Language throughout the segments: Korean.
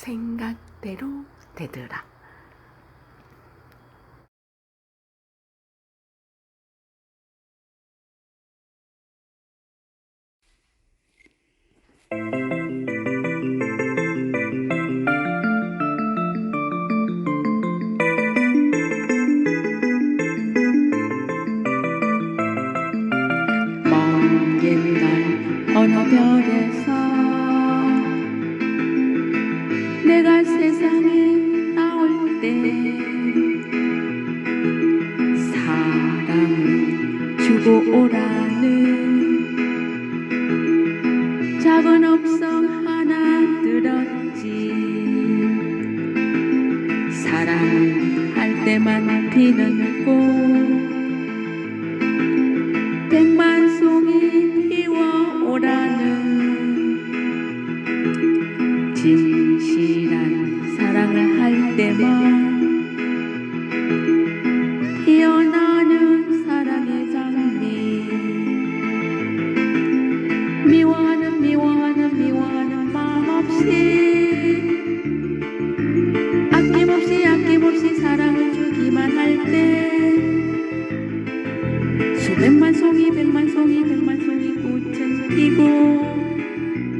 생각대로 되더라. 때 사랑을 주고 오라는 작은 음성 하나 들었지. 사랑할 때만 피는 꽃. 백만 할 때만 피어나는 사랑의 장미. 미워하는 미워하는 미워하는 마음 없이 아낌없이 아낌없이 사랑을 주기만 할 때 수백만 송이 백만 송이 백만 송이 꽃은 피고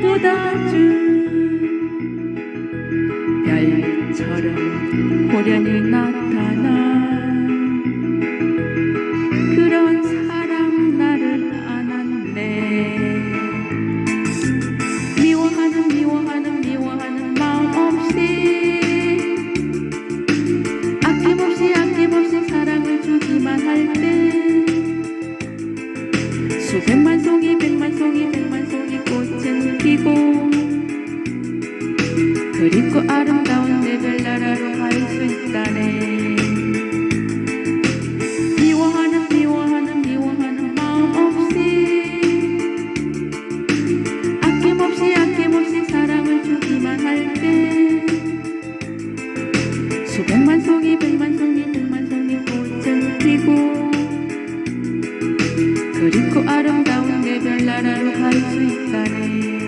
다준 별처럼 호련히 나타나 그런 사람 나를 안았네. 미워하는 미워하는 미워하는 마음 없이 아낌없이 아낌없이 사랑을 주기만 할 때 수백만 송 내 별나라로 갈